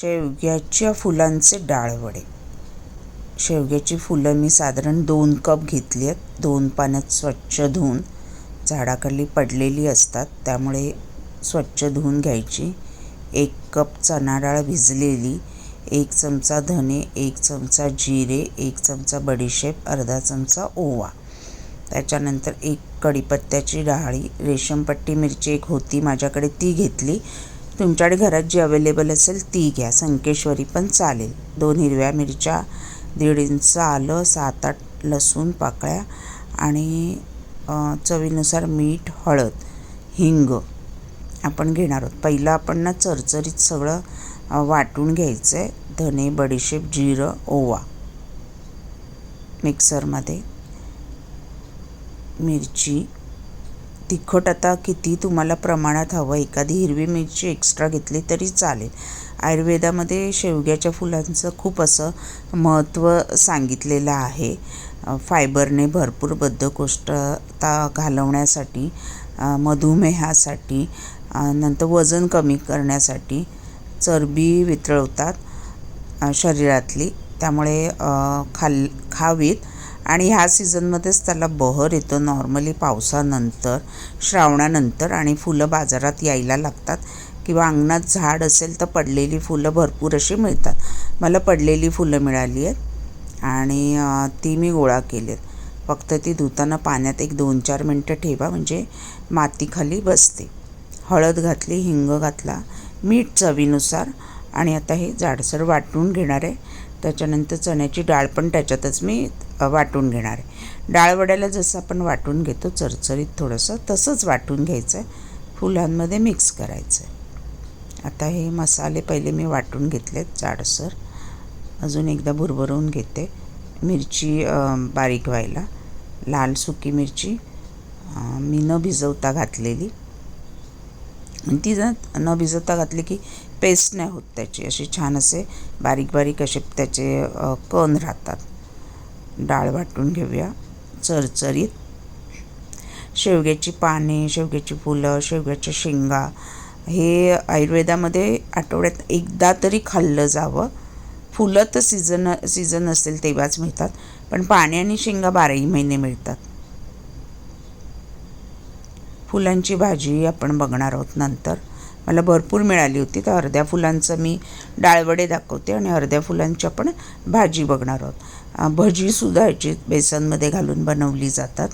शेवग्याच्या फुलांचे डाळवडे. शेवग्याची फुलं मी साधारण दोन कप घेतली आहेत. दोन पाण्यात स्वच्छ धुवून झाडाखाली पडलेली असतात. त्यामुळे स्वच्छ धुवून घ्यायची. एक कप चणा डाळ भिजलेली एक चमचा धने एक चमचा जिरे एक चमचा बडीशेप अर्धा चमचा ओवा. त्याच्यानंतर एक कढीपत्त्याची डाळी रेशमपट्टी मिरची एक होती माझ्याकडे ती घेतली. तुमच्याकडे घरात जी अवेलेबल असेल ती घ्या. संकेश्वरी पण चालेल. दोन हिरव्या मिरच्या दीड इंच आलं सात आठ लसूण पाकळ्या आणि चवीनुसार मीठ हळद हिंग आपण घेणार आहोत. पहिलं आपण ना चरचरीत सगळं वाटून घ्यायचं आहे धने बडीशेप जिरं ओवा मिक्सरमध्ये. मिरची तिखट आता किती तुम्हाला प्रमाणात हवं? एखादी हिरवी मिरची एक्स्ट्रा घेतली तरी चालेल. आयुर्वेदामध्ये शेवग्याच्या फुलांचं खूप असं महत्त्व सांगितलेलं आहे. फायबरने भरपूर बद्धकोष्ठता घालवण्यासाठी मधुमेहासाठी नंतर वजन कमी करण्यासाठी चरबी वितळवतात शरीरातली. त्यामुळे खाल खावीत. आणि ह्या सीझनमध्येच त्याला बहर येतो नॉर्मली पावसानंतर श्रावणानंतर आणि फुलं बाजारात यायला लागतात. किंवा अंगणात झाड असेल तर पडलेली फुलं भरपूर अशी मिळतात. मला पडलेली फुलं मिळाली आहेत आणि ती मी गोळा केली आहेत फक्त ती धुताना पाण्यात एक दोन चार मिनटं ठेवा म्हणजे मातीखाली बसते. हळद घातली हिंग घातला मीठ चवीनुसार आणि आता हे जाडसर वाटून घेणार आहे. त्याच्यानंतर चण्याची डाळ पण त्याच्यातच मी वाटून घेणार आहे. डाळवड्याला जसं आपण वाटून घेतो चरचरीत थोडंसं तसंच वाटून घ्यायचं आहे फुलांमध्ये मिक्स करायचं आहे आता हे मसाले पहिले मी वाटून घेतलेत जाडसर. अजून एकदा भुरभरून घेते. मिरची बारीक व्हायला. लाल सुकी मिरची. मी न भिजवता घातलेली. आणि ती जर न भिजवता घातली की पेस्ट नाही होत त्याची. अशी छान असे बारीक बारीक असे त्याचे कण राहतात. डाळ वाटून घेऊया. चरचरीत. शेवग्याची पाने शेवग्याची फुलं शेवग्याच्या शेंगा. हे आयुर्वेदामध्ये आठवड्यात एकदा तरी खाल्लं जावं. फुलं तर सीझन सीझन असेल तेव्हाच मिळतात. पण पाने आणि शेंगा बाराही महिने मिळतात. फुलांची भाजी आपण बघणार आहोत नंतर. मला भरपूर मिळाली होती तर अर्ध्या फुलांचं मी डाळवडे दाखवते आणि अर्ध्या फुलांची आपण भाजी बघणार आहोत. भजीसुद्धा ह्याची बेसनमध्ये घालून बनवली जातात.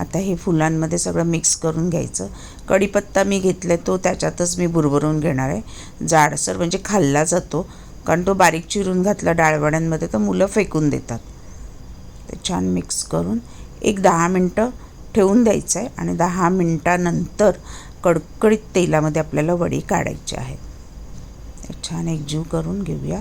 आता हे फुलांमध्ये सगळं मिक्स करून घ्यायचं. कढीपत्ता मी घेतला तो त्याच्यातच मी बुरबरून घेणार आहे. जाडसर म्हणजे खाल्ला जातो कारण तो बारीक चिरून घातला डाळवड्यांमध्ये तर मुलं फेकून देतात. ते छान मिक्स करून एक दहा मिनटं ठेवून द्यायचं आहे आणि दहा मिनटानंतर कडकडीत तेलामध्ये आपल्याला वडी काढायची आहे. छान एकजीव करून घेऊया.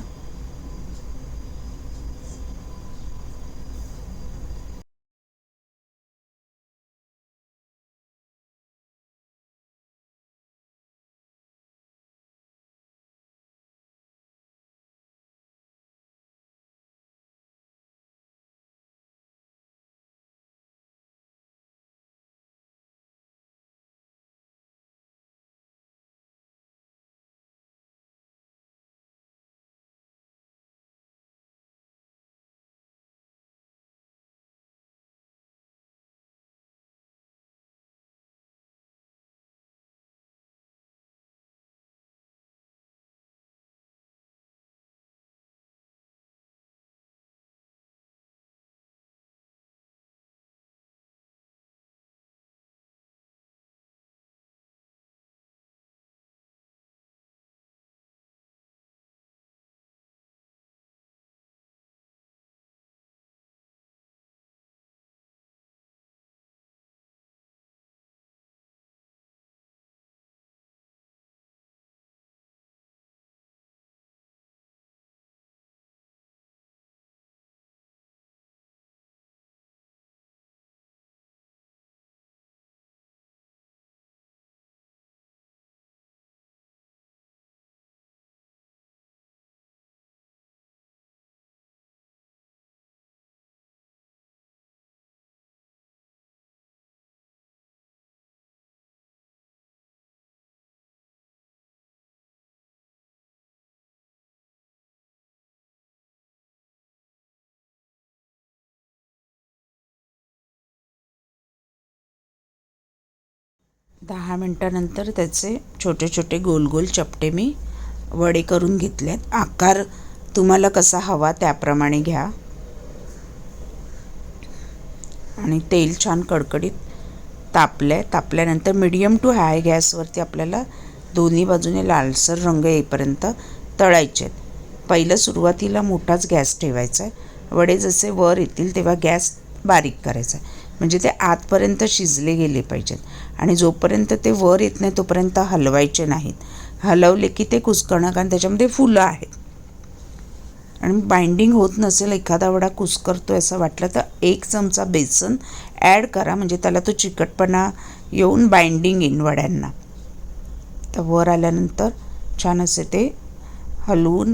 दहा मिनटानंतर त्याचे छोटे छोटे गोल गोल चपटे मी वडे करून घेतलेत. आकार तुम्हाला कसा हवा त्याप्रमाणे घ्या. आणि तेल छान कडकडीत तापलं आहे तापल्यानंतर मिडियम टू हाय गॅसवरती आपल्याला दोन्ही बाजूने लालसर रंग येईपर्यंत तळायचे आहेत. पहिलं सुरुवातीला मोठाच गॅस ठेवायचा आहे. वडे जसे वर येतील तेव्हा गॅस बारीक करायचा आहे. म्हणजे ते आतपर्यंत शिजले गेले पाहिजेत. आणि जोपर्यंत ते वर येत नाही तोपर्यंत हलवायचे नाहीत. हलवले की ते कुसकणं कारण त्याच्यामध्ये फुलं आहेत. आणि बाइंडिंग होत नसेल एखादा वडा कुस्करतो असं वाटलं तर एक चमचा बेसन ॲड करा. म्हणजे त्याला तो चिकटपणा येऊन बाइंडिंग येईन वड्यांना. तर वर आल्यानंतर छान असे ते हलवून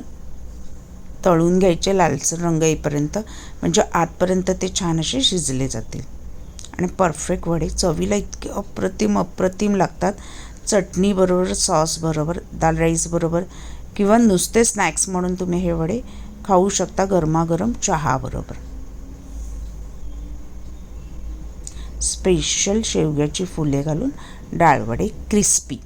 तळून घ्यायचे लालसर रंग येईपर्यंत. म्हणजे आतपर्यंत ते छान असे शिजले जातील. आणि परफेक्ट वडे. चवीला इतके अप्रतिम अप्रतिम लागतात. चटणीबरोबर सॉसबरोबर दाल राईसबरोबर किंवा नुसते स्नॅक्स म्हणून तुम्ही हे वडे खाऊ शकता गरमागरम चहाबरोबर स्पेशल शेवग्याची फुले घालून डाळवडे क्रिस्पी